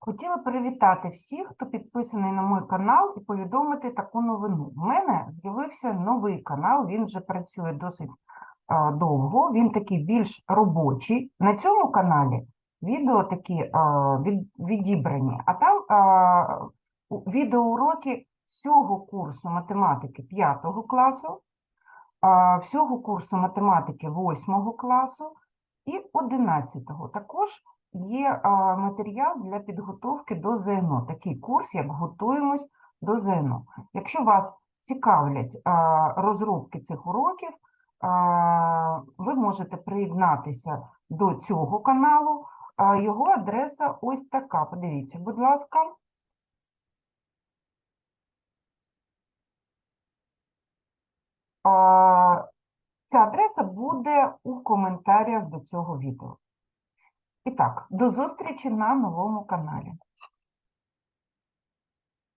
Хотіла привітати всіх, хто підписаний на мій канал, і повідомити таку новину. У мене з'явився новий канал, він вже працює досить а, довго, він такий більш робочий. На цьому каналі відео такі а, від, відібрані, а там а, відеоуроки всього курсу математики 5 класу, а, всього курсу математики 8 класу і 11. Також є матеріал для підготовки до ЗНО, такий курс, як готуємось до ЗНО. Якщо вас цікавлять розробки цих уроків, ви можете приєднатися до цього каналу. Його адреса ось така. Подивіться, будь ласка. Ця адреса буде у коментарях до цього відео. І так, до зустрічі на новому каналі.